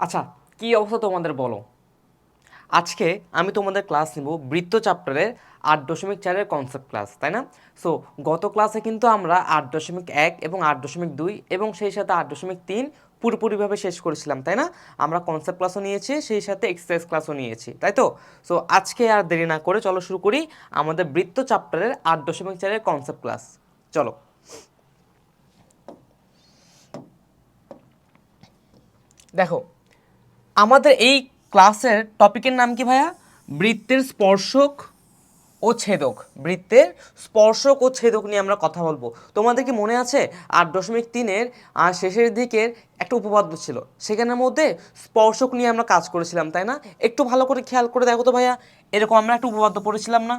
আচ্ছা কি অবস্থা তোমাদের বলো? আজকে আমি তোমাদের ক্লাস নিব বৃত্ত চ্যাপ্টারের আট দশমিক চারের কনসেপ্ট ক্লাস তাই না? সো গত ক্লাসে কিন্তু আমরা আট দশমিক এক এবং আট দশমিক দুই এবং সেই সাথে আট দশমিক তিন পুরোপুরিভাবে শেষ করেছিলাম, তাই না? আমরা কনসেপ্ট ক্লাসও নিয়েছি, সেই সাথে এক্সারসাইজ ক্লাসও নিয়েছি, তাই তো? সো আজকে আর দেরি না করে চলো শুরু করি আমাদের বৃত্ত চ্যাপ্টারের আট দশমিক চারের কনসেপ্ট ক্লাস চলো। দেখো আমাদের এই ক্লাসের টপিকের নাম কি ভাইয়া? বৃত্তের স্পর্শক ও ছেদক। বৃত্তের স্পর্শক ও ছেদক নিয়ে আমরা কথা বলব। তোমাদের কি মনে আছে? আট দশমিক তিনের আর শেষের দিকের একটা উপপাদ্য ছিল। সেখানের মধ্যে স্পর্শক নিয়ে আমরা কাজ করেছিলাম, তাই না? একটু ভালো করে খেয়াল করে দেখো তো ভাইয়া, এরকম আমরা একটা উপপাদ্য পড়েছিলাম না?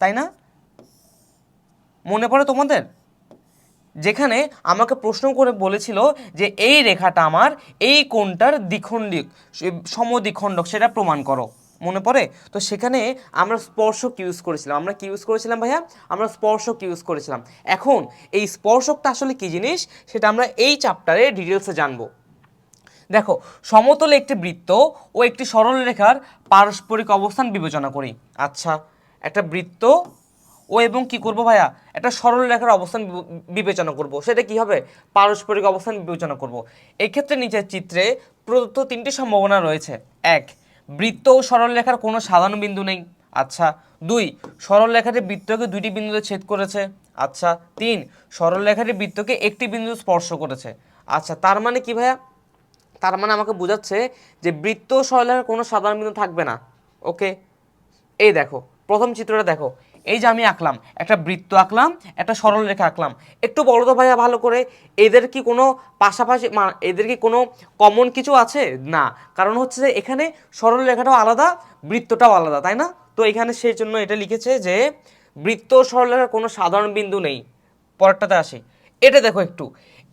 তাই না? মনে পড়ে তোমাদের? যেখানে আমাকে প্রশ্ন করে বলেছিল যে এই রেখাটা আমার, এই কোণটার দ্বিখণ্ডিক সমদ্বিখণ্ডক, সেটা প্রমাণ করো। মনে পড়ে? তো সেখানে আমরা স্পর্শক ইউজ করেছিলাম। আমরা কি ইউজ করেছিলাম ভাইয়া? আমরা স্পর্শক ইউজ করেছিলাম। এখন এই স্পর্শকটা আসলে কি জিনিস? সেটা আমরা এই চ্যাপ্টারে ডিটেলসে জানব। দেখো, সমতলে একটি বৃত্ত ও একটি সরল রেখার পারস্পরিক অবস্থান বিবেচনা করি। আচ্ছা একটা বৃত্ত ও এবং কি করব ভাইয়া? একটা সরল রেখার অবস্থান বিবেচনা করব। সেটা কি হবে? পারস্পরিক অবস্থান বিবেচনা করব। এক্ষেত্রে নিচের চিত্রে প্রদত্ত তিনটি সম্ভাবনা রয়েছে। এক, বৃত্ত ও সরল রেখার কোনো সাধারণ বিন্দু নেই। আচ্ছা দুই, সরল রেখাটি বৃত্তকে দুইটি বিন্দুতে ছেদ করেছে। আচ্ছা তিন, সরল রেখাটি বৃত্তকে একটি বিন্দু স্পর্শ করেছে। আচ্ছা তার মানে কি ভাইয়া? তার মানে আমাকে বোঝাচ্ছে যে বৃত্ত ও সরলরেখার কোনো সাধারণ বিন্দু থাকবে না। ওকে? এই দেখো, প্রথম চিত্রটা দেখো। এই যে আমি আঁকলাম, একটা বৃত্ত আঁকলাম, একটা সরলরেখা আঁকলাম। একটু বড় তো ভাইয়া ভালো করে, এদের কি কোনো পাশাপাশি এদের কি কোনো কমন কিছু আছে? না, কারণ হচ্ছে যে এখানে সরল রেখাটাও আলাদা, বৃত্তটাও আলাদা, তাই না? তো এখানে সেই জন্য এটা লিখেছে যে, বৃত্ত সরলরেখার সরল রেখার কোনো সাধারণ বিন্দু নেই। পরেরটাতে আসি। এটা দেখো একটু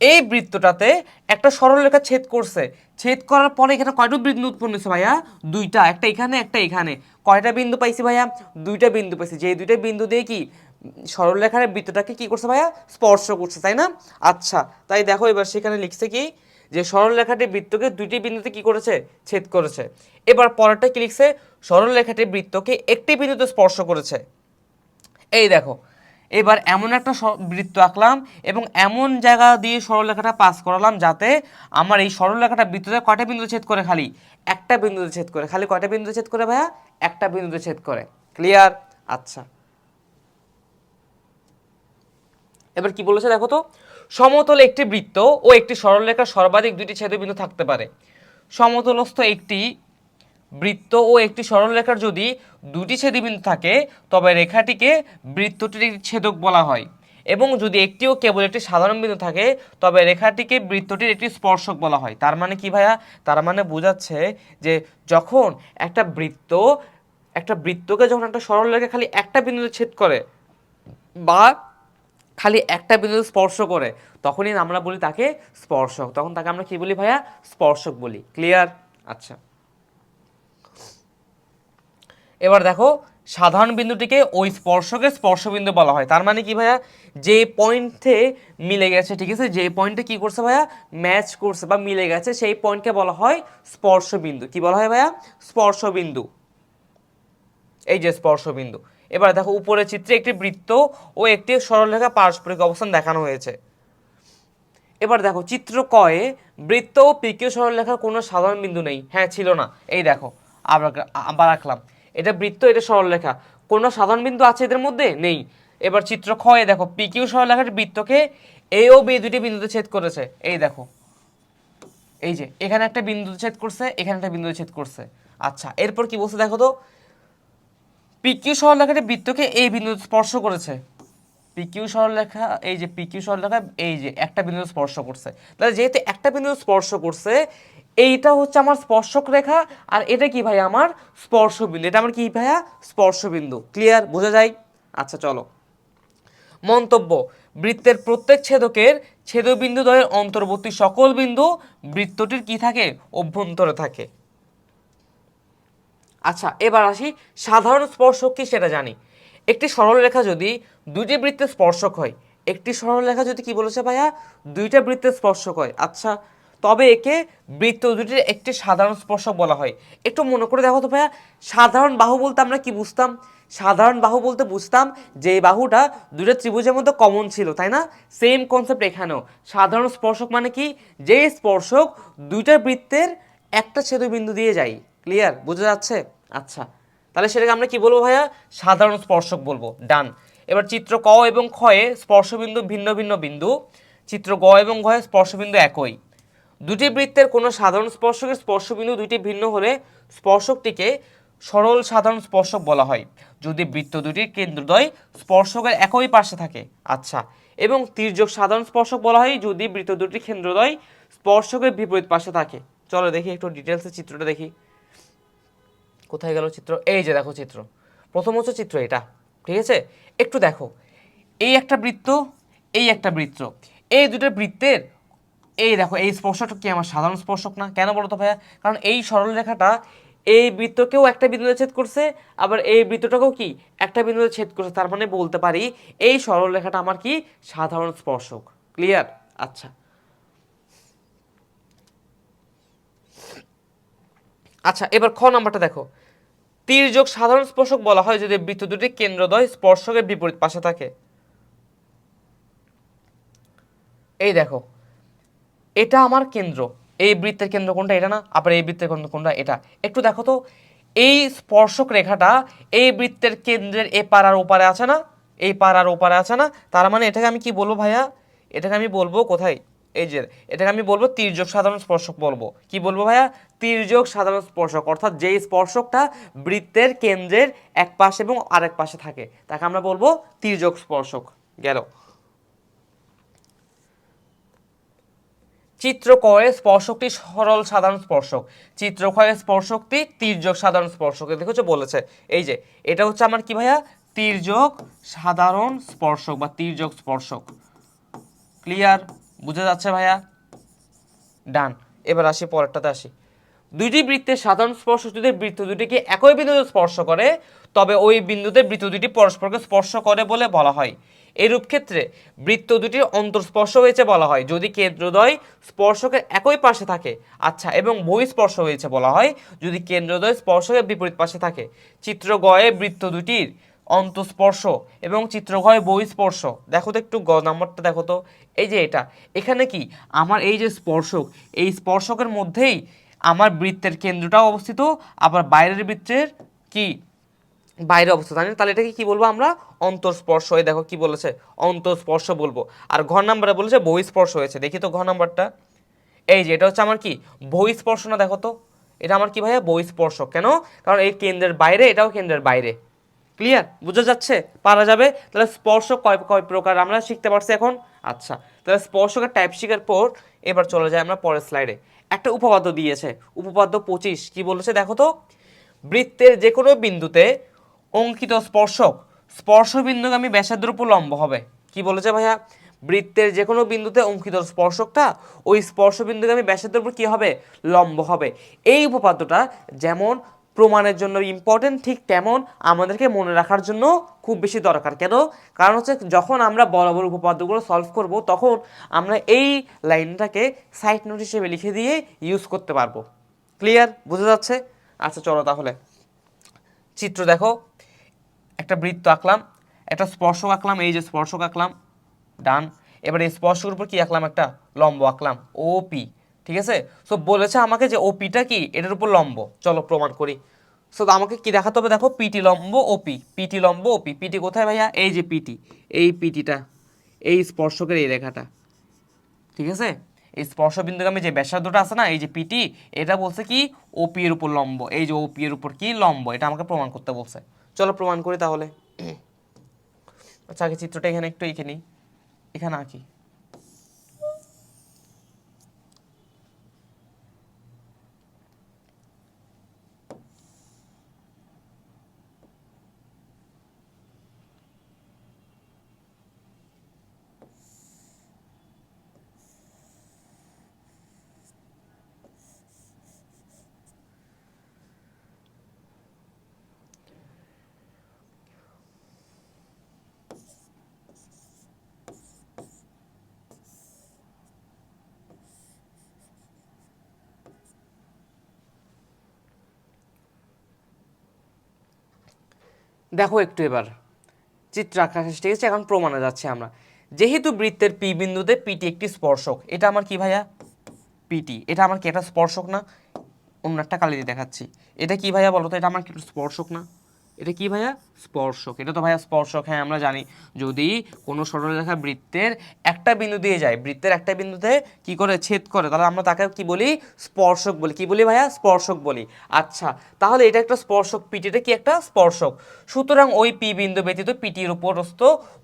এই বৃত্তটাতে একটা সরল রেখা ছেদ করছে। ছেদ করার পরে এখানে কয়টা বিন্দু উৎপন্ন হয়েছে ভাইয়া? দুইটা, একটা এখানে একটা এখানে। কয়টা বিন্দু পাইছি ভাইয়া? দুইটা বিন্দু পাইছি। যে দুইটা বিন্দু দিয়ে কি সরল রেখার বৃত্তটাকে কি করছে ভাইয়া? স্পর্শ করছে, তাই না? আচ্ছা তাই দেখো এবার সেখানে লিখছে কি? যে সরল রেখাটি বৃত্তকে দুইটি বিন্দুতে কি করেছে? ছেদ করেছে। এবার পরেরটা কি লিখছে? সরল রেখাটি বৃত্তকে একটি বিন্দুতে স্পর্শ করেছে। এই দেখো এবার এমন একটা বৃত্ত আঁকলাম এবং এমন জায়গা দিয়ে সরলরেখাটা পাস করালাম যাতে আমার এই সরলরেখাটা বৃত্ততে কয়টা বিন্দুতে ছেদ করে খালি? একটা বিন্দুতে ছেদ করে। খালি কয়টা বিন্দুতে ছেদ করে ভাইয়া? একটা বিন্দুতে ছেদ করে। ক্লিয়ার আচ্ছা। এবার কি বলেছে দেখো তো? সমতল একটি বৃত্ত ও একটি সরলরেখার সর্বাধিক দুইটি ছেদবিন্দু থাকতে পারে। সমতলস্থ একটি বৃত্ত ও একটি সরলরেখার যদি দুটি ছেদিবিন্দু থাকে, তবে রেখাটিকে বৃত্তটির ছেদক বলা হয়। এবং যদি একটিও কেবল একটি সাধারণ বিন্দু থাকে, তবে রেখাটিকে বৃত্তটির একটি স্পর্শক বলা হয়। তার মানে কি ভাইয়া? তার মানে বোঝাচ্ছে যে যখন একটা বৃত্ত, একটা বৃত্তকে যখন একটা সরলরেখা খালি একটা বিন্দুতে ছেদ করে বা খালি একটা বিন্দু স্পর্শ করে, তখনই আমরা বলি তাকে স্পর্শক। তখন তাকে আমরা কি বলি ভাইয়া? স্পর্শক বলি। ক্লিয়ার আচ্ছা। এবার দেখো, সাধারণ বিন্দুটিকে ওই স্পর্শকে স্পর্শবিন্দু বলা হয়। তার মানে কি ভাইয়া? যে পয়েন্টে মিলে গেছে, ঠিক আছে? যে পয়েন্টে কি করছে ভাইয়া? ম্যাচ করছে বা মিলে গেছে, সেই পয়েন্টকে বলা হয় স্পর্শবিন্দু। কি বলা হয় ভাইয়া? স্পর্শবিন্দু। এই যে স্পর্শবিন্দু। এবার দেখো, উপরের চিত্রে একটি বৃত্ত ও একটি সরলরেখা পারস্পরিক অবস্থান দেখানো হয়েছে। এবার দেখো, চিত্র কয়ে বৃত্ত ও পিকিউ সরলরেখার কোনো সাধারণ বিন্দু নেই। হ্যাঁ ছিল না। এই দেখো, আবার আবার রাখলাম এটা বৃত্ত, এটা সরলরেখা। কোনো সাধারণ বিন্দু আছে এদের মধ্যে? নেই। এবার চিত্র ক্ষয়ে দেখো পিকিউ সরলরেখার বৃত্তকে এ ও বি দুটি বিন্দুতে ছেদ করেছে। এই দেখো। এই যে, এখানে একটা বিন্দু ছেদ করছে, এখানে একটা বিন্দু ছেদ করছে। আচ্ছা এরপর কি বলছে দেখো তো? পি পিকিউ সরলরেখাটি বৃত্তকে এই বিন্দু স্পর্শ করেছে। পি পিকিউ সরলরেখা, এই যে পি পিকিউ সরলরেখা, এই যে একটা বিন্দু স্পর্শ করছে। তাহলে যেহেতু একটা বিন্দু স্পর্শ করছে এইটা হচ্ছে আমার স্পর্শক রেখা, আর এটা কি ভাই আমার স্পর্শ বিন্দু এটা আমার কি ভাইয়া? স্পর্শ বিন্দু ক্লিয়ার বোঝা যায়? আচ্ছা চলো। মন্তব্য, বৃত্তের প্রত্যেক ছেদকের ছেদবিন্দু দ্বয়ের অন্তর্বর্তী সকল বিন্দু বৃত্তটির কি থাকে? অভ্যন্তরে থাকে। আচ্ছা এবার আসি সাধারণ স্পর্শক কি সেটা জানি। একটি সরলরেখা যদি দুইটি বৃত্তে স্পর্শক হয়, একটি সরলরেখা যদি কি বলেছে ভাইয়া? দুইটা বৃত্তে স্পর্শক হয়। আচ্ছা তবে একে বৃত্ত দুটির একটি সাধারণ স্পর্শক বলা হয়। একটু মনে করে দেখো তো ভাইয়া, সাধারণ বাহু বলতে আমরা কি বুঝতাম? সাধারণ বাহু বলতে বুঝতাম যে বাহুটা দুটো ত্রিভুজের মধ্যে কমন ছিল, তাই না? সেম কনসেপ্ট এখানেও। সাধারণ স্পর্শক মানে কি? যে স্পর্শক দুইটা বৃত্তের একটা ছেদবিন্দু দিয়ে যায়। ক্লিয়ার বোঝা যাচ্ছে? আচ্ছা। তাহলে সেটাকে আমরা কি বলব ভাইয়া? সাধারণ স্পর্শক বলব। ডান এবার চিত্র ক এবং ক্ষয়ে স্পর্শবিন্দু ভিন্ন ভিন্ন বিন্দু। চিত্র গ এবং ঘয়ে স্পর্শবিন্দু একই। দুটি বৃত্তের কোনো সাধারণ স্পর্শকের স্পর্শবিন্দু দুটি ভিন্ন হলে স্পর্শকটিকে সরল সাধারণ স্পর্শক বলা হয়। যদি বৃত্ত দুটির কেন্দ্রদ্বয় স্পর্শকের একই পাশে থাকে আচ্ছা এবং তির্যক সাধারণ স্পর্শক বলা হয়, যদি বৃত্ত দুটির কেন্দ্রদ্বয় স্পর্শকের বিপরীত পাশে থাকে। চলো দেখি একটু ডিটেলসে চিত্রটা দেখি। কোথায় গেল চিত্র? এই যে দেখো চিত্র। প্রথম হচ্ছে চিত্র এটা, ঠিক আছে? একটু দেখো। এই একটা বৃত্ত, এই একটা বৃত্ত। এই দুটো বৃত্তের এই দেখো, এই স্পর্শটা কি আমার সাধারণ স্পর্শক না? কেন বলো তো ভাইয়া? কারণ এই সরল রেখাটা এই বৃত্তকেও একটা বিন্দুতে ছেদ করছে, আবার এই বৃত্তটাকেও কি একটা বিন্দুতে ছেদ করছে? তার মানে বলতে পারি এই সরল রেখাটা আমার কি সাধারণ স্পর্শক। ক্লিয়ার আচ্ছা। আচ্ছা এবার খ নাম্বারটা দেখো। তির্যক সাধারণ স্পর্শক বলা হয় যদি বৃত্ত দুটি কেন্দ্রদ্বয় স্পর্শকের বিপরীত পাশে থাকে। এই দেখো এটা আমার কেন্দ্র। এই বৃত্তের কেন্দ্র কোনটা? এটা না? আবার এই বৃত্তের কেন্দ্র কোনটা? এটা। একটু দেখো তো, এই স্পর্শক রেখাটা এই বৃত্তের কেন্দ্রের এ পার আর ওপারে আছে না? এই পার আর ওপারে আছে না? তার মানে এটাকে আমি কি বলব ভাইয়া? এটাকে আমি বলব কোথায়? এই যে, এটাকে আমি বলব তির্যক সাধারণ স্পর্শক বলব। কি বলব ভাইয়া? তির্যক সাধারণ স্পর্শক, অর্থাৎ যেই স্পর্শকটা বৃত্তের কেন্দ্রের এক পাশে এবং আরেক পাশে থাকে, তাকে আমরা বলব তির্যক স্পর্শক। গেল। চিত্র কয়ে স্পর্শকটি সরল সাধারণ স্পর্শক। চিত্র ক্ষয়ে স্পর্শকটি তির্যক সাধারণ স্পর্শক। দেখো হচ্ছে বলেছে। এই যে, এটা হচ্ছে আমার কি ভাইয়া? তির্যক সাধারণ স্পর্শক বা তির্যক স্পর্শক। ক্লিয়ার বুঝা যাচ্ছে ভাইয়া? ডান এবার আসি, পরেরটাতে আসি। দুইটি বৃত্তের সাধারণ স্পর্শ যদি বৃত্ত দুটিকে একই বিন্দুতে স্পর্শ করে, তবে ওই বিন্দুতে বৃত্ত দুটি পরস্পরকে স্পর্শ করে বলে বলা হয়। এরূপ ক্ষেত্রে বৃত্ত দুটির অন্তর্স্পর্শ হয়েছে বলা হয়। যদি কেন্দ্রদ্বয় স্পর্শকের একই পাশে থাকে আচ্ছা এবং বহিঃস্পর্শ হয়েছে বলা হয়, যদি কেন্দ্রদ্বয় স্পর্শকের বিপরীত পাশে থাকে, চিত্র গয়ে বৃত্ত দুটির অন্তঃস্পর্শ এবং চিত্রঘয় বহিঃস্পর্শ দেখো তো একটু গ নাম্বারটা দেখো তো। এই যে এটা, এখানে কি? আমার এই যে স্পর্শক, এই স্পর্শকের মধ্যেই আমার বৃত্তের কেন্দ্রটাও অবস্থিত, আবার বাইরের বৃত্তের কি? বাইরে অবস্থিত জানেন? তাহলে এটাকে কি বলব আমরা? অন্তঃস্পর্শ। এই দেখো কি বলেছে? অন্তঃস্পর্শ বলব। আর ঘর নাম্বারে বলেছে বহিঃস্পর্শ হয়েছে। দেখি তো ঘর নাম্বারটা। এই যে, এটা হচ্ছে আমার কি? বহিঃস্পর্শ না, দেখো তো। এটা আমার কি ভাইয়া? বহিঃস্পর্শ কেন? কারণ এই কেন্দ্রের বাইরে, এটাও কেন্দ্রের বাইরে। ক্লিয়ার বোঝা যাচ্ছে? পারা যাবে? তাহলে স্পর্শ কয় কয় প্রকার? আমরা শিখতে পারছি এখন? আচ্ছা তাহলে স্পর্শকের টাইপ শিখার পর এবার চলে যাই আমরা পরের স্লাইডে একটা উপপাদ্য দিয়েছে। উপপাদ্য পঁচিশ। কি বলেছে? দেখো তো। বৃত্তের যে কোনো বিন্দুতে অঙ্কিত স্পর্শক। স্পর্শ বিন্দুগামী ব্যাসার্ধের উপর লম্ব হবে। কি বলেছে ভাইয়া? বৃত্তের যে কোনো বিন্দুতে অঙ্কিত স্পর্শকটা ওই স্পর্শ বিন্দুগামী ব্যাসার্ধের উপর কি হবে? লম্ব হবে। এই উপপাদ্যটা যেমন প্রমাণের জন্য ইম্পর্টেন্ট ঠিক তেমন আমাদেরকে মনে রাখার জন্য খুব বেশি দরকার। কেন? কারণ হচ্ছে যখন আমরা বড় বড় উপপাদ্যগুলো সলভ করব, তখন আমরা এই লাইনটাকে সাইড নোট হিসেবে লিখে দিয়ে ইউজ করতে পারব। ক্লিয়ার বোঝা যাচ্ছে? আচ্ছা চলো তাহলে। চিত্র দেখো। একটা বৃত্ত আঁকলাম, একটা স্পর্শক আঁকলাম, এই যে স্পর্শক আঁকলাম, ডান। এবার এই স্পর্শকের উপর কি আঁকলাম? একটা লম্ব আঁকলাম ওপি ঠিক আছে? সো বলেছে আমাকে যে ওপিটা কি? এটার উপর লম্ব। চলো প্রমাণ করি। সো আমাকে কি দেখাতে হবে? দেখো পিটি লম্ব ওপি পিটি লম্ব ওপি পিটি কোথায় ভাইয়া? এই যে পিটি এই পিটিটা এই স্পর্শকের এই রেখাটা, ঠিক আছে? এই স্পর্শ বিন্দুগামী যে ব্যাসার্ধটা আছে না, এই যে পিটি এটা বলছে কি? ওপি এর উপর লম্ব, এই যে ওপি এর উপর কি? লম্ব, এটা আমাকে প্রমাণ করতে বলছে। চলো প্রমাণ করি তাহলে। আচ্ছা আগে চিত্রটা এখানে একটু এঁকে নিই। এখানে আঁকি। দেখো একটু এবার। চিত্র আঁকা শেষ ঠিক আছে এখন প্রমাণে যাচ্ছে আমরা। যেহেতু বৃত্তের পি বিন্দুতে পিটি একটি স্পর্শক, এটা আমার কি ভাইয়া? পিটি। এটা আমার কি একটা স্পর্শক না? অন্য একটা কালি দেখাচ্ছি। এটা কি ভাইয়া বলো তো এটা আমার কি স্পর্শক না? এটা কি ভাইয়া? স্পর্শক। এটা তো ভাইয়া স্পর্শক হ্যাঁ আমরা জানি। যদি কোনো সরলরেখা বৃত্তের একটা বিন্দু দিয়ে যায়, বৃত্তের একটা বিন্দুতে কি করে? ছেদ করে। তাহলে আমরা তাকে কি বলি? স্পর্শক বলি। কি বলি ভাইয়া? স্পর্শক বলি। আচ্ছা তাহলে এটা একটা স্পর্শক পিটিটা কি একটা স্পর্শক? সুতরাং ওই পি বিন্দু ব্যতীত পিটির উপরস্থ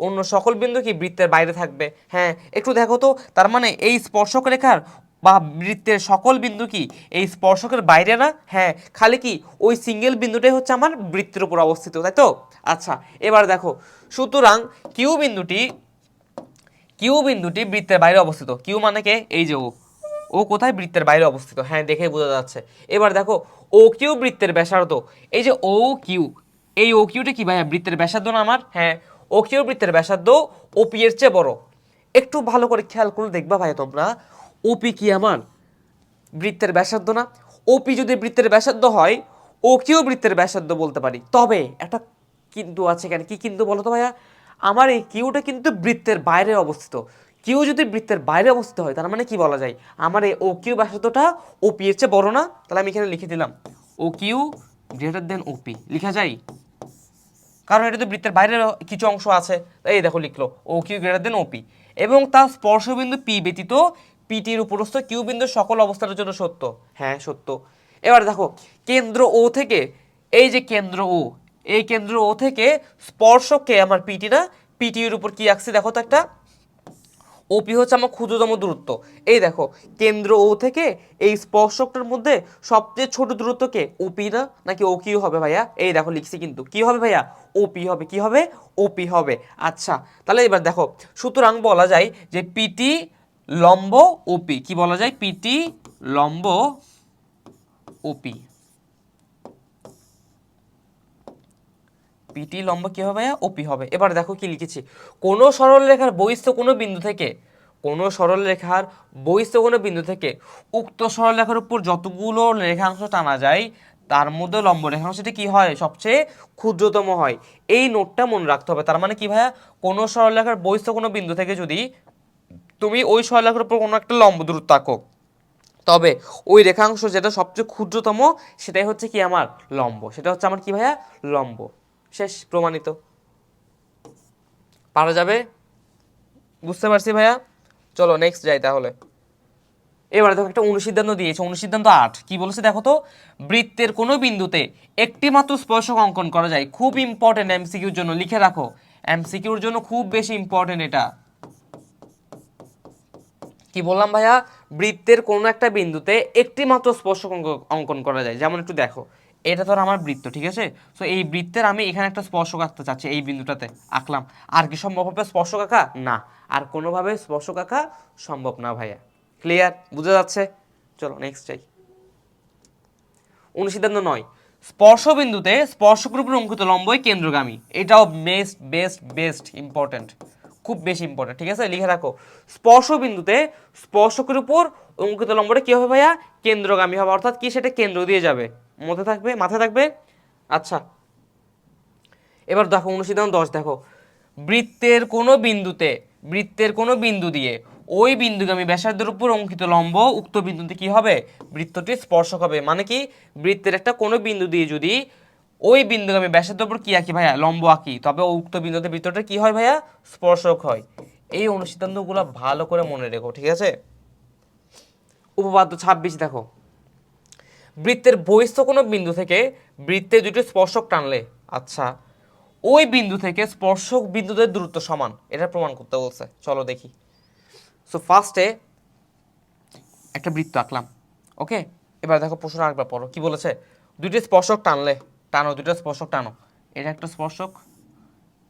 অন্য সকল বিন্দু কি বৃত্তের বাইরে থাকবে? হ্যাঁ একটু দেখো তো। তার মানে এই স্পর্শক রেখার বা বৃত্তের সকল বিন্দু কি এই স্পর্শকের বাইরে না? হ্যাঁ খালি কি ওই সিঙ্গেল বিন্দুটাই হচ্ছে আমার বৃত্তের উপর অবস্থিত, তাই তো? আচ্ছা এবার দেখো, সুতরাং কিউ বিন্দুটি কিউ বিন্দুটি বৃত্তের বাইরে অবস্থিত। কিউ মানে কে? এই যে ও। ও কোথায়? বৃত্তের বাইরে অবস্থিত। হ্যাঁ দেখে বোঝা যাচ্ছে। এবার দেখো ও কিউ বৃত্তের ব্যাসার্ধ। এই যে ও কিউ এই ও কিউটা কি ভাইয়া? বৃত্তের ব্যাসার্ধ না আমার? হ্যাঁ ও কিউ বৃত্তের ব্যাসার্ধ ওপি এর চেয়ে বড়। একটু ভালো করে খেয়াল করে দেখবা ভাইয়া তোমরা। ওপি কি আমার বৃত্তের ব্যাসার্ধ না? ওপি যদি বৃত্তের ব্যাসার্ধ হয় ও কিউ বৃত্তের ব্যাসার্ধ বলতে পারি। তবে একটা কিন্তু আছে কেন কি কিন্তু বলো তো ভাইয়া? আমার এই কিউটা কিন্তু বৃত্তের বাইরে অবস্থিত। কিউ যদি বৃত্তের বাইরে অবস্থিত হয়, তার মানে কি বলা যায়? আমার এই ও কিউ ব্যাসার্ধটা ওপি এর চেয়ে বড় না? তাহলে আমি এখানে লিখে দিলাম। ও কিউ গ্রেটার দেন ওপি লিখা যায় কারণ এটা তো বৃত্তের বাইরের কিছু অংশ আছে। এই দেখো লিখলো ও কিউ গ্রেটার দেন ওপি এবং তার স্পর্শবিন্দু পি ব্যতীত পিটির উপরস্থ কিউ সকল অবস্থার জন্য সত্য। হ্যাঁ সত্য। এবার দেখো, কেন্দ্র ও থেকে, এই যে কেন্দ্র ও, এই কেন্দ্র ও থেকে স্পর্শককে আমার পিটি না? পিটির উপর কি আঁকছি দেখো তো একটা। ওপি হচ্ছে আমার ক্ষুদ্রতম দূরত্ব। এই দেখো, কেন্দ্র ও থেকে এই স্পর্শকটার মধ্যে সবচেয়ে ছোট দূরত্বকে ওপি না? নাকি ও কিউ হবে ভাইয়া? এই দেখো লিখছি কিন্তু। কি হবে ভাইয়া? ওপি হবে। কি হবে? ওপি হবে। আচ্ছা তাহলে এবার দেখো, সুতরাং বলা যায় যে পিটি লম্ব ওপি কি বলা যায়? পিটি লম্ব ওপি পিটি লম্ব কি হবে ওপি হবে। এবার দেখো কি লিখেছি। কোনো সরল রেখার বহিস্থ কোনো বিন্দু থেকে, কোনো সরল রেখার বহিস্থ কোনো বিন্দু থেকে উক্ত সরল রেখার উপর যতগুলো রেখাংশ টানা যায়, তার মধ্যে লম্ব রেখাংশটি কি হয়? সবচেয়ে ক্ষুদ্রতম হয়। এই নোটটা মনে রাখতে হবে। তার মানে কি ভাইয়া? কোনো সরল রেখার বহিস্থ কোনো বিন্দু থেকে যদি তুমি ওই সরল রেখার উপর কোনো একটা লম্ব দূরত্ব আঁকো। তবে ওই রেখাংশ যেটা সবচেয়ে ক্ষুদ্রতম, সেটাই হচ্ছে কি আমার লম্ব। সেটা হচ্ছে আমার কি ভাইয়া? লম্ব। শেষ, প্রমাণিত। পারা যাবে? বুঝতে পারছি ভাইয়া? চলো নেক্সট যাই তাহলে। এবারে দেখো একটা অনুসিদ্ধান্ত দিয়েছে। অনুসিদ্ধান্ত আট। কি বলেছে দেখো তো? বৃত্তের কোনো বিন্দুতে একটি মাত্র স্পর্শক অঙ্কন করা যায়। খুব ইম্পর্টেন্ট এমসিকিউর জন্য। লিখে রাখো। এমসিকিউর জন্য খুব বেশি ইম্পর্টেন্ট এটা। কি বললাম ভাইয়া? বৃত্তের কোনো একটা বিন্দুতে একটি মাত্র স্পর্শক অঙ্ক- অঙ্কন করা যায়। যেমন একটু দেখো, এটা ধর আমার বৃত্ত, ঠিক আছে? সো এই বৃত্তের আমি এখানে একটা স্পর্শক আঁকতে চাচ্ছি এই বিন্দুটাতে, আঁকলাম। আর কি সম্ভব হবে স্পর্শক আঁকা? না। আর কোনোভাবে স্পর্শক আঁকা সম্ভব না ভাইয়া। ক্লিয়ার বুঝা যাচ্ছে? চলো নেক্সট চাই অনুসিদ্ধান্ত নয়। স্পর্শ বিন্দুতে স্পর্শকের উপর অঙ্কিত লম্বই কেন্দ্রগামী। এটাও বেস্ট বেস্ট বেস্ট ইম্পর্টেন্ট খুব বেশি ইম্পর্টেন্ট ঠিক আছে? লিখে রাখো। স্পর্শ বিন্দুতে স্পর্শকের উপর অঙ্কিত লম্বটা কি হবে ভাইয়া? কেন্দ্রগামী হবে। অর্থাৎ কি? সেটা কেন্দ্র দিয়ে যাবে। মধ্যে থাকবে? মাথায় থাকবে? আচ্ছা। এবার দেখো, অনুসিদ্ধান্ত দশ, দেখো। বৃত্তের কোনো বিন্দুতে, বৃত্তের কোনো বিন্দু দিয়ে ওই বিন্দুগামী ব্যাসার্ধের উপর অঙ্কিত লম্ব উক্ত বিন্দুতে কি হবে? বৃত্তটি স্পর্শক হবে। মানে কি? বৃত্তের একটা কোনো বিন্দু দিয়ে যদি ওই বিন্দুগামী ব্যাসার্ধের উপর কি আঁকি ভাইয়া? লম্ব আঁকি। তবে উক্ত বিন্দুতে বৃত্তটা কি হয় ভাইয়া? স্পর্শক হয়। এই অনুসিদ্ধান্তগুলো ভালো করে মনে রেখো, ঠিক আছে? উপপাদ্য ছাব্বিশ দেখো। বৃত্তের বহিস্থ কোনো বিন্দু থেকে বৃত্তে দুটো স্পর্শক টানলে আচ্ছা ওই বিন্দু থেকে স্পর্শক বিন্দুদের দূরত্ব সমান। এটা প্রমাণ করতে বলছে। চলো দেখি। সো ফার্স্টে একটা বৃত্ত আঁকলাম ওকে এবার দেখো প্রশ্ন আঁকবার পড়ো। কি বলেছে? দুইটি স্পর্শক টানলে টানো দুটো স্পর্শক টানো। এটা একটা স্পর্শক,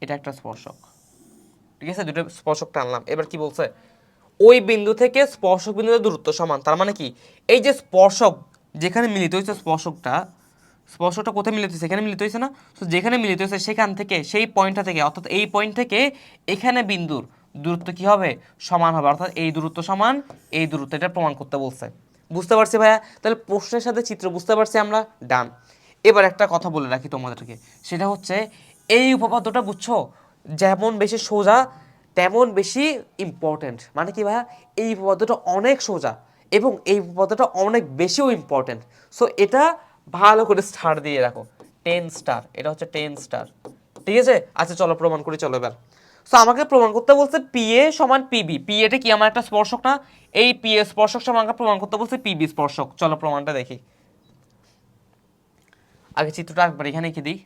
এটা একটা স্পর্শক। ঠিক আছে? দুটো স্পর্শক টানলাম। এবার কি বলছে? ওই বিন্দু থেকে স্পর্শক বিন্দুতে দূরত্ব সমান। তার মানে কি? এই যে স্পর্শক যেখানে মিলিত হয়েছে স্পর্শকটা স্পর্শকটা কোথায় মিলিত হয়েছে? এখানে মিলিত হয়েছে না? তো যেখানে মিলিত হয়েছে সেখান থেকে, সেই পয়েন্টটা থেকে, অর্থাৎ এই পয়েন্ট থেকে এখানে বিন্দুর দূরত্ব কি হবে? সমান হবে। অর্থাৎ এই দূরত্ব সমান, এই দূরত্ব এটা প্রমাণ করতে বলছে। বুঝতে পারছি ভাইয়া? তাহলে প্রশ্নের সাথে চিত্র বুঝতে পারছি আমরা? ডান। এবার একটা কথা বলে রাখি তোমাদেরকে। সেটা হচ্ছে, এই উপপাদ্যটা বুঝছ? যেমন বেশি সোজা, তেমন বেশি ইম্পর্ট্যান্ট মানে কি ভাইয়া? এই উপপাদ্যটা অনেক সোজা এবং এই উপপাদ্যটা অনেক বেশিও ইম্পর্ট্যান্ট সো এটা ভালো করে স্টার দিয়ে রাখো। টেন স্টার এটা হচ্ছে টেন স্টার ঠিক আছে? আচ্ছা চলো, প্রমাণ করি, চলো এবার। সো আমাকে প্রমাণ করতে বলছে পি এ সমান পিবি পি এটা কি আমার একটা স্পর্শক না? এই পি এ স্পর্শক সমান আমাকে প্রমাণ করতে বলছে পিবি স্পর্শক। চলো, প্রমাণটা দেখি। আগে চিত্রটা একবার এখানে কি দিই।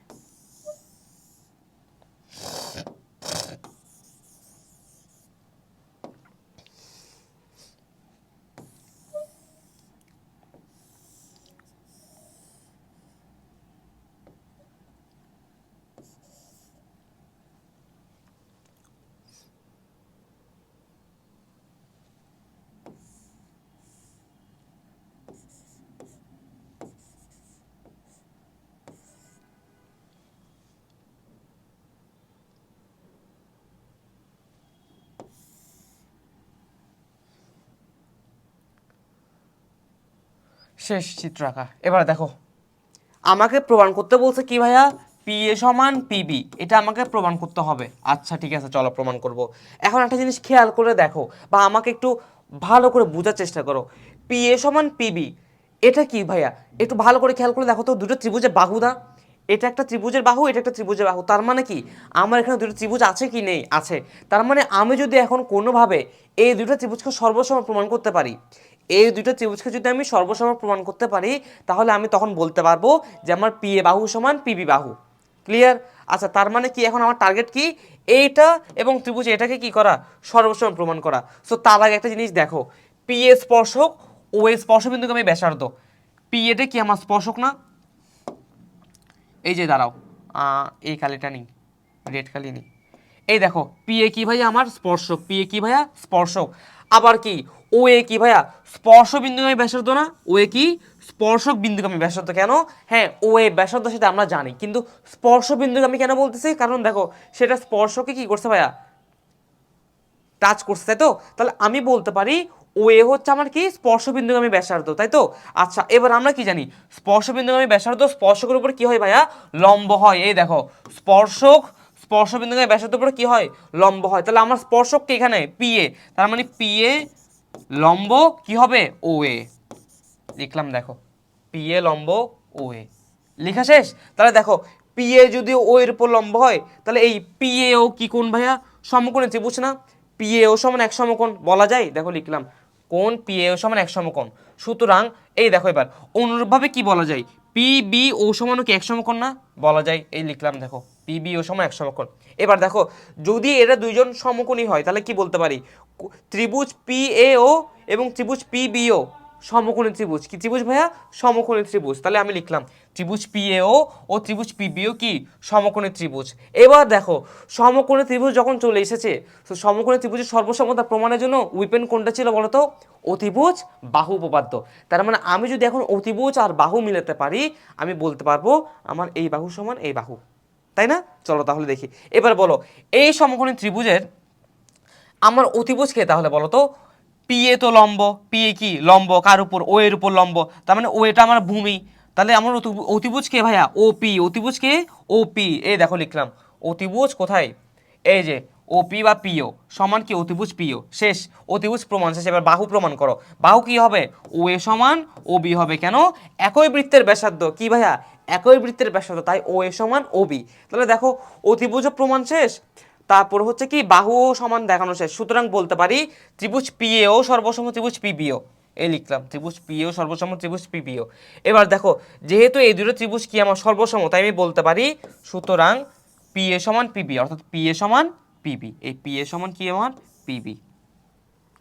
শেষ চিত্র আঁকা এবার দেখো। আমাকে প্রমাণ করতে বলছে কি ভাইয়া? পি এ সমান পিবি এটা আমাকে প্রমাণ করতে হবে। আচ্ছা ঠিক আছে, চলো প্রমাণ করব। এখন একটা জিনিস খেয়াল করে দেখো বা আমাকে একটু ভালো করে বোঝার চেষ্টা করো। পি এ সমান পিবি এটা কি ভাইয়া? একটু ভালো করে খেয়াল করে দেখো তো দুটো ত্রিভুজের বাহু না? এটা একটা ত্রিভুজের বাহু, এটা একটা ত্রিভুজের বাহু। তার মানে কি? আমার এখানে দুটো ত্রিভুজ আছে কি নেই? আছে। তার মানে আমি যদি এখন কোনোভাবে এই দুটো ত্রিভুজকে সর্বসম প্রমাণ করতে পারি এই দুটো ত্রিভুজকে যদি আমি সর্বসম প্রমাণ করতে পারি, তাহলে আমি তখন বলতে পারব যে আমার পি এ বাহু সমান পিবি বাহু। ক্লিয়ার আচ্ছা তার মানে কি এখন আমার টার্গেট কি? এইটা এবং ত্রিভুজ এটাকে কি করা? সর্বসম প্রমাণ করা। সো তার আগে একটা জিনিস দেখো। পি এ স্পর্শক, ও এ স্পর্শ স্পর্শবিন্দুকে আমি ব্যাসার্ধ। পি এটা কি আমার স্পর্শক না? এই যে দাঁড়াও। এই কালিটা নেই। রেড কালি নেই। এই দেখো, পি এ কি ভাইয়া আমার স্পর্শক? পি এ কি ভাইয়া? স্পর্শক। আবার কি? ও এ কি ভাইয়া? স্পর্শ বিন্দুগামী ব্যাসার্ধ না? ও এ কি? স্পর্শক বিন্দুগামী ব্যাসার্ধ কেন? হ্যাঁ ও এ ব্যাসার্ধ সেটা আমরা জানি, কিন্তু স্পর্শ বিন্দুগামী কেন বলতেছি? কারণ দেখো, সেটা স্পর্শকে কি করছে ভাইয়া? টাচ করছে, তাই তো? তাহলে আমি বলতে পারি, ও এ হচ্ছে আমার কি? স্পর্শবিন্দুগামী ব্যাসার্ধ, তাই তো? আচ্ছা এবার আমরা কি জানি? স্পর্শবিন্দুগামী ব্যাসার্ধ স্পর্শকের উপর কি হয় ভাইয়া? লম্ব হয়, এই দেখো, স্পর্শক স্পর্শবিন্দুগামী ব্যাসার্ধের উপর কি হয়? লম্ব হয়। তাহলে আমার স্পর্শক কি এখানে? পি এ তার মানে পি এ লম্ব কি হবে? ও এ লিখলাম, দেখো। পি এ লম্ব ও এ লেখা শেষ? তাহলে দেখো পি এ যদি ও এর উপর লম্ব হয়, তাহলে এই পি এ ও কি কোন ভাইয়া? সমকোণে ত্রিভুজ না? পি এ ও সমান এক সমকোণ, বলা যায়? দেখো, লিখলাম। কোন পি এ ও সমান এক সমকোণ। সুতরাং, এই দেখো এবার, অনুরূপভাবে কি বলা যায়? পি বি ও সমানও কি এক সমকোণ না? বলা যায়। এই লিখলাম, দেখো। পি বি ও সমান এক সমকোণ এবার দেখো, যদি এরা দুইজন সমকোণী হয়, তাহলে কি বলতে পারি? ত্রিভুজ পি ও এবং ত্রিভুজ পি বি ও সমকোণী ত্রিভুজ। কি ত্রিভুজ ভাইয়া? সমকোণী ত্রিভুজ। তাহলে আমি লিখলাম, ত্রিভুজ পিএও ও ত্রিভুজ পিবিও কি? সমকোণী ত্রিভুজ। এবার দেখো, সমকোণী ত্রিভুজ যখন চলে এসেছে, তো সমকোণী ত্রিভুজের সর্বসমতা প্রমাণের জন্য উইপেন কোনটা ছিল বলতো অতিভুজ, বাহু উপপাদ্য। তার মানে আমি যদি এখন অতিভুজ আর বাহু মিলাতে পারি, আমি বলতে পারব, আমার এই বাহু সমান এই বাহু। তাই না? চলো তাহলে দেখি। এবার বলো, এই সমকোণী ত্রিভুজের আমার অতিভুজ কে তাহলে বলো তো? পি এ তো লম্ব পি এ কি? লম্ব, কার উপর? ও এর উপর লম্ব। তার মানে ও এটা আমার ভূমি। তাহলে আমার অতি- অতিভুজ কে ভাইয়া? ও পি অতিভুজ কে? ও পি এই দেখো লিখলাম। অতিভুজ কোথায়? এই যে ও পি বা পিও সমান কি? অতিভুজ পিও শেষ। অতিভুজ প্রমাণ। শেষ। এবার বাহু প্রমাণ করো। বাহু কি হবে? ও এ সমান ও বি হবে। কেন? একই বৃত্তের ব্যাসার্ধ। কি ভাইয়া? একই বৃত্তের ব্যাসার্ধ, তাই ও এ সমান ও বি। তাহলে দেখো অতিভুজ প্রমাণ শেষ, তারপর হচ্ছে কি বাহু সমান দেখানো শেষ। সুতরাং বলতে পারি ত্রিভুজ পিএও সর্বসম ত্রিভুজ পিবিও এই লিখলাম, ত্রিভুজ পিএও সর্বসম ত্রিভুজ পিবিও এবার দেখো, যেহেতু এই দুটো ত্রিভুজ কি আমার সর্বসম, তাই আমি বলতে পারি সুতরাং পিএ সমান পিবি অর্থাৎ পিএ সমান পিবি এই পিএ সমান কি আমার? পিবি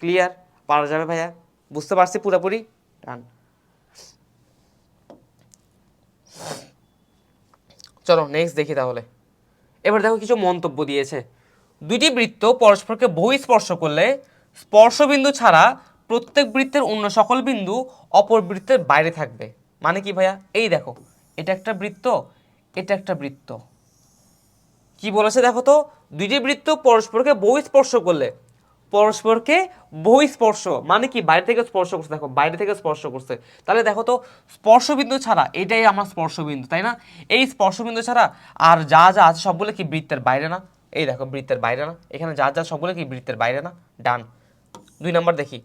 ক্লিয়ার পারা যাবে ভাইয়া? বুঝতে পারছি পুরোপুরি? ডান চলো নেক্সট দেখি তাহলে। এবার দেখো কিছু মন্তব্য দিয়েছে। দুইটি বৃত্ত পরস্পরকে বহি স্পর্শ করলে স্পর্শবিন্দু ছাড়া প্রত্যেক বৃত্তের অন্য সকল বিন্দু অপর বৃত্তের বাইরে থাকবে। মানে কি ভাইয়া? এই দেখো, এটা একটা বৃত্ত, এটা একটা বৃত্ত। কি বলেছে দেখো তো? দুইটি বৃত্ত পরস্পরকে বহি স্পর্শ করলে পরস্পরকে বহিঃস্পর্শ মানে কি, বাইরে থেকে স্পর্শ করছে, দেখো, বাইরে থেকে স্পর্শ করছে। তাহলে দেখো তো, স্পর্শবিন্দু ছাড়া এটাই আমার স্পর্শবিন্দু, তাই না? এই স্পর্শবিন্দু ছাড়া আর যা যা আছে সবগুলো কি বৃত্তের বাইরে না? এই দেখো, বৃত্তের বাইরে না। এখানে যা যা সবগুলো কি বৃত্তের বাইরে না? ডান। দুই নম্বর দেখি।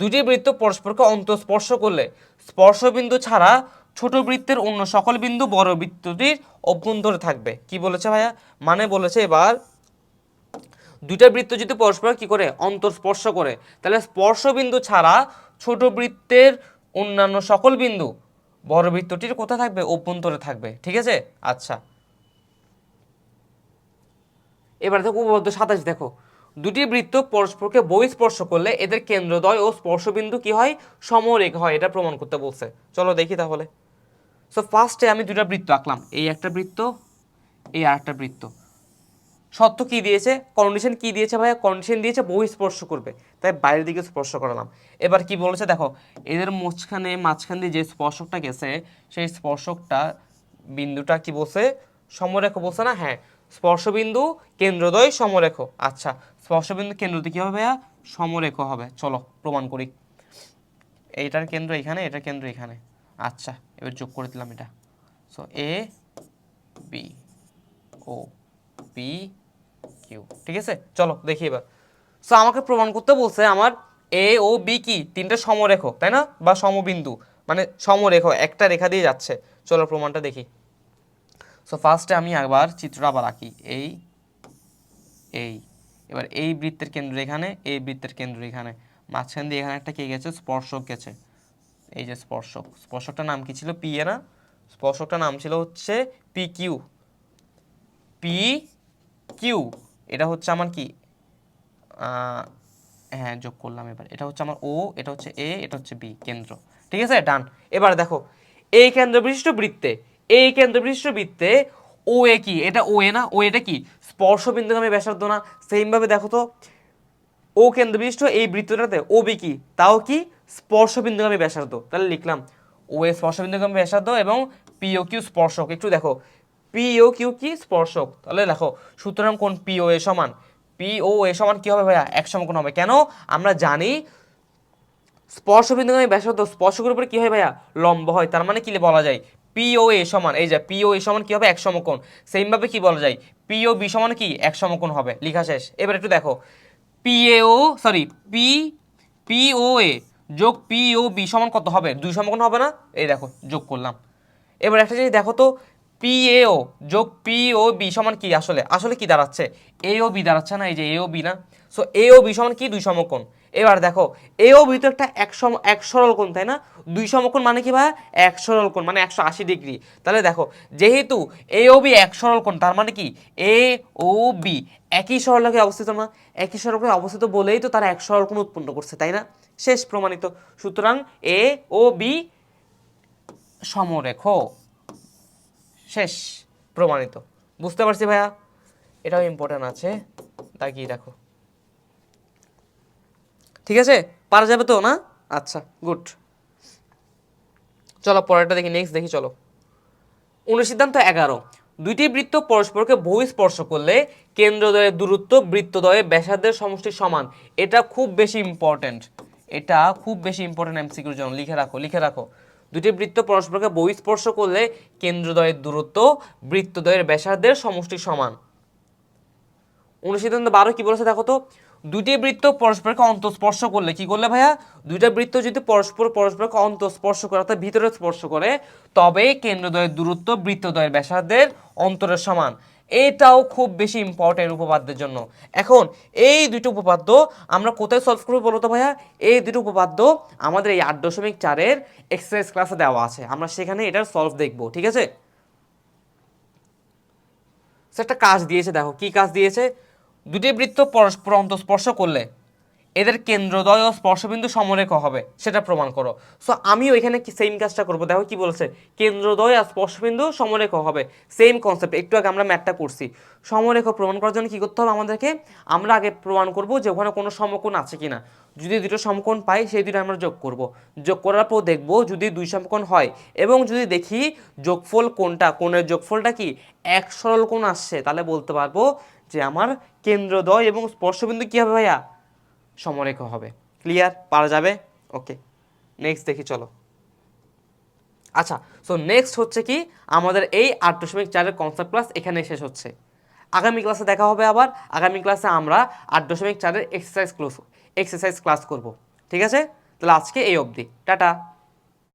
দুটি বৃত্ত পরস্পরকে অন্তঃস্পর্শ করলে, স্পর্শবিন্দু ছাড়া ছোট বৃত্তের অন্য সকল বিন্দু বড় বৃত্তটির অভ্যন্তরে থাকবে। কি বলেছে ভাইয়া? মানে বলেছে এবার দুইটা বৃত্ত যদি পরস্পর কি করে? অন্তঃস্পর্শ করে। তাহলে স্পর্শ বিন্দু ছাড়া ছোট বৃত্তের অন্যান্য সকল বিন্দু বড় বৃত্তটির কোথায় থাকবে? অভ্যন্তরে থাকবে। ঠিক আছে? আচ্ছা। এবার দেখো উপপাদ্য সাতাশ, দেখো। দুটি বৃত্ত পরস্পরকে বহিঃস্পর্শ করলে এদের কেন্দ্রদ্বয় ও স্পর্শবিন্দু কি হয়? সমরেখা হয়। এটা প্রমাণ করতে বলছে। চলো দেখি তাহলে। সো ফার্স্টে আমি দুটা বৃত্ত আঁকলাম। এই একটা বৃত্ত, এই আর একটা বৃত্ত। সত্য কি দিয়েছে? কন্ডিশন কি দিয়েছে ভাইয়া? কন্ডিশন দিয়েছে বহু স্পর্শ করবে। তাই বাইরের দিকে স্পর্শ করালাম। এবার কি বলেছে দেখো, এদের মাঝখানে মাঝখান দিয়ে যে স্পর্শকটা গেছে, সেই স্পর্শকটা বিন্দুটা কি বলছে? সমরেখ বলছে না? হ্যাঁ স্পর্শবিন্দু কেন্দ্রদ্বয় সমরেখ। আচ্ছা স্পর্শবিন্দু কেন্দ্রতে কি হবে ভাইয়া? সমরেখ হবে। চলো, প্রমাণ করি। এইটার কেন্দ্র এখানে, এটার কেন্দ্র এখানে। আচ্ছা এবার যোগ করে দিলাম এটা। So A B O P Q ঠিক আছে? চলো, দেখি এবার। সো আমাকে প্রমাণ করতে বলছে আমার এ ও বি কি? তিনটা সমরেখ তাই না? বা সমবিন্দু মানে সমরেখ একটা রেখা দিয়ে যাচ্ছে। চলো, প্রমাণটা দেখি। সো ফার্স্টে আমি একবার চিত্রটা আবার আঁকি। এই এই। এবার এই বৃত্তের কেন্দ্র এখানে, এই বৃত্তের কেন্দ্র এখানে। মাঝখান দিয়ে এখানে একটা কে গেছে? স্পর্শক গেছে। এই যে স্পর্শক। স্পর্শকটার নাম কি ছিল? পি এ না? স্পর্শকটার নাম ছিল হচ্ছে পি কিউ পি কিউ এটা হচ্ছে আমার কি? হ্যাঁ যোগ করলাম এবার। এটা হচ্ছে আমার ও, এটা হচ্ছে এ, এটা হচ্ছে বি, কেন্দ্র। ঠিক আছে? ডান এবার দেখো, এই কেন্দ্র বিশিষ্ট বৃত্তে, এই কেন্দ্র বিশিষ্ট বৃত্তে ও এ কি? এটা ও এ না? ও এটা কি? স্পর্শ বিন্দুগামী ব্যাসার্ধ না? সেমভাবে দেখো তো, ও কেন্দ্র বিশিষ্ট এই বৃত্তটাতে ও বি কি? তাও কি? স্পর্শ বিন্দুগামী ব্যাসার্ধ। তাহলে লিখলাম, ও এ স্পর্শ বিন্দুগামী ব্যাসার্ধ এবং পিও কিউ স্পর্শক। একটু দেখো পিও কিউ কি? স্পর্শক। তাহলে দেখো, সুতরাং কোন পিও এ সমান? পিও এ সমান কি হবে ভাইয়া? এক সমকোণ হবে। কেন? আমরা জানি স্পর্শ বিন্দুগামী ব্যাসার্ধ স্পর্শকের উপরে কি হয় ভাইয়া? লম্ব হয়। তার মানে কি বলা যায়? পিও এ সমান। এই যে পিও এ সমান কি হবে? এক সমকোণ। সেমভাবে কি বলা যায়? পিও বি সমান কি? এক সমকোণ হবে। লেখা শেষ। এবার একটু দেখো। পিএও সরি পি পিও এ যোগ পিও বি সমান কত হবে? দুই সমকোণ হবে না? এই দেখো, যোগ করলাম। এবার একটা জিনিস দেখো তো পিএও যোগ পিও বি সমান কি আসলে? আসলে কি দাঁড়াচ্ছে? এ ও বি দাঁড়াচ্ছে না, এই যে এ ও বি না? সো এ ও বি সমান কি? দুই সমকোণ। এবার দেখো এ ও বি তো একটা এক সম, এক সরল কোণ, তাই না? দুই সমকোণ মানে কি ভাই এক সরল কোণ মানে একশো আশি ডিগ্রি। তাহলে দেখো, যেহেতু এ ও বি এক সরল কোণ, তার মানে কি? এ ও বি একই সরলকে অবস্থিত না। একই সরলকে অবস্থিত বলেই তো তারা এক সরল কোণ উৎপন্ন করছে, তাই না? শেষ প্রমাণিত। সুতরাং এ ও বি সমরেখ। শেষ, প্রমাণিত। বুঝতে পারছি ভাইয়া? এটাও ইম্পর্টেন্ট আছে। দাগিয়ে রাখো ঠিক আছে? পারা যাবে তো, না? আচ্ছা গুড চলো, পরেরটা দেখি নেক্সট দেখি, চলো। অনুসিদ্ধান্ত এগারো। দুইটি বৃত্ত পরস্পরকে বহু স্পর্শ করলে কেন্দ্রদ্বয়ের দূরত্ব, বৃত্তদ্বয়ের ব্যাসার্ধের সমষ্টি সমান। এটা খুব বেশি ইম্পর্ট্যান্ট এটা খুব বেশি ইম্পর্ট্যান্ট এমসিকিউর জন্য। লিখে রাখো লিখে রাখো। দুটি বৃত্ত পরস্পরকে বহিঃস্পর্শ করলে কেন্দ্রদ্বয়ের দূরত্ব, বৃত্তদ্বয়ের ব্যাসার্ধের সমষ্টি সমান। অনুসিদ্ধান্ত বারো কি বলেছে দেখো তো? দুটি বৃত্ত পরস্পরকে অন্তঃস্পর্শ করলে কি করলে ভাইয়া? দুইটা বৃত্ত যদি পরস্পর পরস্পরকে অন্তঃস্পর্শ করে অর্থাৎ ভিতরে স্পর্শ করে, তবে কেন্দ্রদ্বয়ের দূরত্ব বৃত্তদ্বয়ের ব্যাসার্ধের অন্তরের সমান। এটাও খুব বেশি ইম্পর্টেন্ট উপপাদ্যের জন্য। এখন, এই দুটো উপপাদ্য আমরা কোথায় সলভ করব বলো তো ভাইয়া? এই দুটো উপপাদ্য আমাদের এই আট দশমিক চারের এক্সারসাইজ ক্লাসে দেওয়া আছে। আমরা সেখানে এটার সলভ দেখব, ঠিক আছে? একটা কাজ দিয়েছে, দেখো, কি কাজ দিয়েছে? দুটি বৃত্ত পরস্পর অন্তঃস্পর্শ করলে এদের কেন্দ্রদ্বয় ও স্পর্শবিন্দু সমরেখ হবে, সেটা প্রমাণ করো। সো আমিও এখানে কি সেম কাজটা করব? দেখো কি বলছে, কেন্দ্রদ্বয় আর স্পর্শবিন্দু সমরেখ হবে সেম কনসেপ্ট একটু আগে আমরা ম্যাথটা করছি। সমরেখ প্রমাণ করার জন্য কি করতে হবে আমাদেরকে? আমরা আগে প্রমাণ করব যে ওখানে কোনো সমকোণ আছে কিনা। যদি দুটো সমকোণ পাই, সেই দুটো আমরা যোগ করব। যোগ করার পর দেখব যদি দুই সমকোণ হয়, এবং যদি দেখি যোগফল কোনটা, কোণের যোগফলটা কি? এক সরল কোণ আসছে, তাহলে বলতে পারব যে আমার কেন্দ্রদ্বয় এবং স্পর্শবিন্দু কি হবে ভাইয়া? সমরেখা হবে। ক্লিয়ার পারা যাবে? ওকে নেক্সট দেখি, চলো। আচ্ছা সো নেক্সট হচ্ছে কি? আমাদের এই আট দশমিক চারের কনসেপ্ট ক্লাস এখানে শেষ হচ্ছে। আগামী ক্লাসে দেখা হবে আবার। আগামী ক্লাসে আমরা আট দশমিক চারের এক্সারসাইজ ক্লাস এক্সারসাইজ ক্লাস করব। ঠিক আছে? তাহলে আজকে এই অবধি। টাটা!